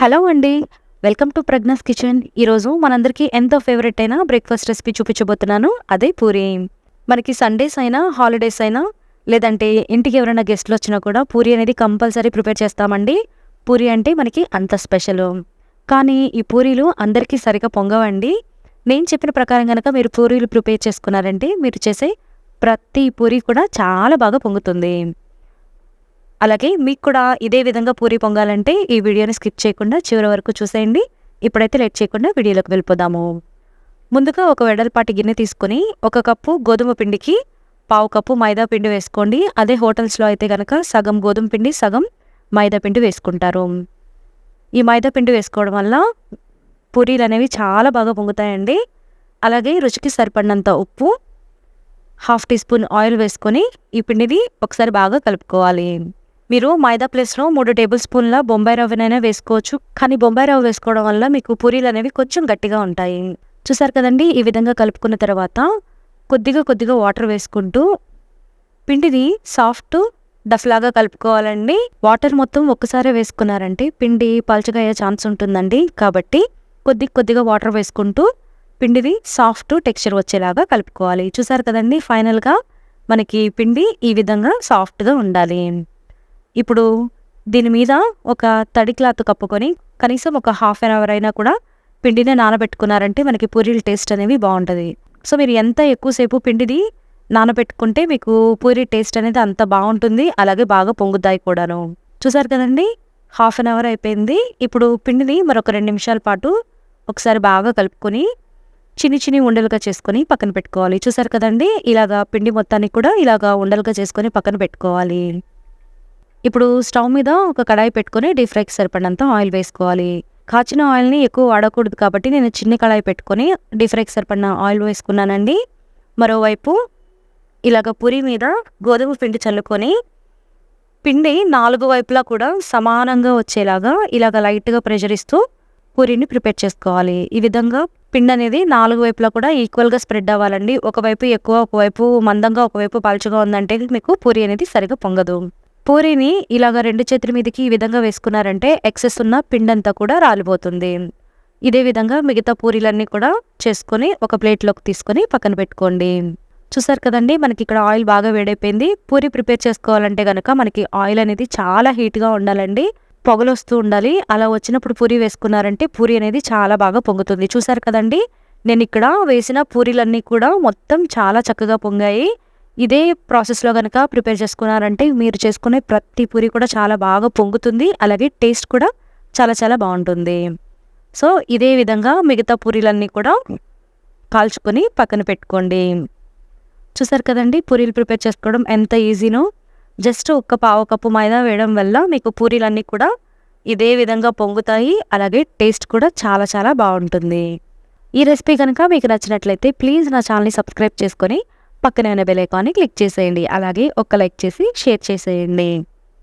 Hello అండి. Welcome to Pragna's kitchen. ఈరోజు మనందరికీ ఎంతో ఫేవరెట్ అయిన బ్రేక్ఫాస్ట్ రెసిపీ చూపించబోతున్నాను. అదే పూరి. మనకి సండేస్ అయినా హాలిడేస్ అయినా లేదంటే ఇంటికి ఎవరైనా గెస్ట్లు వచ్చినా కూడా పూరి అనేది కంపల్సరీ ప్రిపేర్ చేస్తామండి. పూరి అంటే మనకి అంత స్పెషల్. కానీ ఈ పూరీలు అందరికీ సరిగా పొంగవండి. నేను చెప్పిన ప్రకారం కనుక మీరు పూరీలు ప్రిపేర్ చేసుకున్నారంటే మీరు చేసే ప్రతి పూరి కూడా చాలా బాగా పొంగుతుంది. అలాగే మీకు కూడా ఇదే విధంగా పూరి పొంగాలంటే ఈ వీడియోని స్కిప్ చేయకుండా చివరి వరకు చూసేయండి. ఇప్పుడైతే లేట్ చేయకుండా వీడియోలోకి వెళ్ళిపోదాము. ముందుగా ఒక వెడల్పాటి గిన్నె తీసుకొని ఒక కప్పు గోధుమ పిండికి పావు కప్పు మైదా పిండి వేసుకోండి. అదే హోటల్స్లో అయితే కనుక సగం గోధుమ పిండి సగం మైదా పిండి వేసుకుంటారు. ఈ మైదా పిండి వేసుకోవడం వల్ల పూరీలు అనేవి చాలా బాగా పొంగుతాయండి. అలాగే రుచికి సరిపడినంత ఉప్పు హాఫ్ టీ స్పూన్ ఆయిల్ వేసుకొని ఈ పిండిని ఒకసారి బాగా కలుపుకోవాలి. మీరు మైదా ప్లేస్లో మూడు టేబుల్ స్పూన్ల బొంబాయి రవ్వనైనా వేసుకోవచ్చు. కానీ బొంబాయి రవ్వ వేసుకోవడం వల్ల మీకు పూరీలు అనేవి కొంచెం గట్టిగా ఉంటాయి. చూసారు కదండి? ఈ విధంగా కలుపుకున్న తర్వాత కొద్దిగా కొద్దిగా వాటర్ వేసుకుంటూ పిండిని సాఫ్ట్ డఫ్ లాగా కలుపుకోవాలండి. వాటర్ మొత్తం ఒక్కసారే వేసుకున్నారంటే పిండి పల్చగా అయ్యే ఛాన్స్ ఉంటుందండి. కాబట్టి కొద్ది కొద్దిగా వాటర్ వేసుకుంటూ పిండిది సాఫ్ట్ టెక్స్చర్ వచ్చేలాగా కలుపుకోవాలి. చూసారు కదండి? ఫైనల్గా మనకి పిండి ఈ విధంగా సాఫ్ట్గా ఉండాలి. ఇప్పుడు దీని మీద ఒక తడి క్లాత్ కప్పుకొని కనీసం ఒక హాఫ్ అన్ అవర్ అయినా కూడా పిండిని నానబెట్టుకున్నారంటే మనకి పూరీల టేస్ట్ అనేవి బాగుంటుంది. సో మీరు ఎంత ఎక్కువసేపు పిండిని నానబెట్టుకుంటే మీకు పూరి టేస్ట్ అనేది అంత బాగుంటుంది అలాగే బాగా పొంగుతాయి కూడాను. చూసారు కదండి? హాఫ్ అన్ అవర్ అయిపోయింది. ఇప్పుడు పిండిని మరొక రెండు నిమిషాల పాటు ఒకసారి బాగా కలుపుకొని చిన్ని చిన్ని ఉండలుగా చేసుకొని పక్కన పెట్టుకోవాలి. చూసారు కదండి? ఇలాగా పిండి మొత్తానికి కూడా ఇలాగా ఉండలుగా చేసుకొని పక్కన పెట్టుకోవాలి. ఇప్పుడు స్టవ్ మీద ఒక కడాయి పెట్టుకొని డీప్ ఫ్రైకి సరిపడినంత ఆయిల్ వేసుకోవాలి. కాచిన ఆయిల్ని ఎక్కువ వాడకూడదు కాబట్టి నేను చిన్న కడాయి పెట్టుకొని డీప్ ఫ్రైకి సరిపడిన ఆయిల్ వేసుకున్నానండి. మరోవైపు ఇలాగ పురి మీద గోధుమ పిండి చల్లుకొని పిండి నాలుగు వైపులా కూడా సమానంగా వచ్చేలాగా ఇలాగ లైట్గా ప్రెషర్ ఇస్తూ పూరిని ప్రిపేర్ చేసుకోవాలి. ఈ విధంగా పిండి అనేది నాలుగు వైపులా కూడా ఈక్వల్గా స్ప్రెడ్ అవ్వాలండి. ఒకవైపు ఎక్కువ ఒకవైపు మందంగా ఒకవైపు పలుచగా ఉందంటే మీకు పూరి అనేది సరిగా పొంగదు. పూరిని ఇలాగ రెండు చేతుల మీదకి ఈ విధంగా వేసుకున్నారంటే ఎక్సెస్ ఉన్న పిండంతా కూడా రాలిపోతుంది. ఇదే విధంగా మిగతా పూరీలన్నీ కూడా చేసుకొని ఒక ప్లేట్లోకి తీసుకొని పక్కన పెట్టుకోండి. చూసారు కదండి మనకి ఇక్కడ ఆయిల్ బాగా వేడైపోయింది. పూరి ప్రిపేర్ చేసుకోవాలంటే కనుక మనకి ఆయిల్ అనేది చాలా హీట్గా ఉండాలండి. పొగలు వస్తూ ఉండాలి. అలా వచ్చినప్పుడు పూరి వేసుకున్నారంటే పూరి అనేది చాలా బాగా పొంగుతుంది. చూసారు కదండి నేను ఇక్కడ వేసిన పూరీలన్నీ కూడా మొత్తం చాలా చక్కగా పొంగాయి. ఇదే ప్రాసెస్లో కనుక ప్రిపేర్ చేసుకున్నారంటే మీరు చేసుకునే ప్రతి పూరి కూడా చాలా బాగా పొంగుతుంది అలాగే టేస్ట్ కూడా చాలా చాలా బాగుంటుంది. సో ఇదే విధంగా మిగతా పూరీలన్నీ కూడా కాల్చుకొని పక్కన పెట్టుకోండి. చూసారు కదండి పూరీలు ప్రిపేర్ చేసుకోవడం ఎంత ఈజీనో? జస్ట్ ఒక్క పావు కప్పు మైదా వేయడం వల్ల మీకు పూరీలన్నీ కూడా ఇదే విధంగా పొంగుతాయి అలాగే టేస్ట్ కూడా చాలా చాలా బాగుంటుంది. ఈ రెసిపీ కనుక మీకు నచ్చినట్లయితే ప్లీజ్ నా ఛానల్ని సబ్స్క్రైబ్ చేసుకొని పక్కనే ఉన్న బెల్ ఐకాన్ని క్లిక్ చేసేయండి. అలాగే ఒక్క లైక్ చేసి షేర్ చేసేయండి.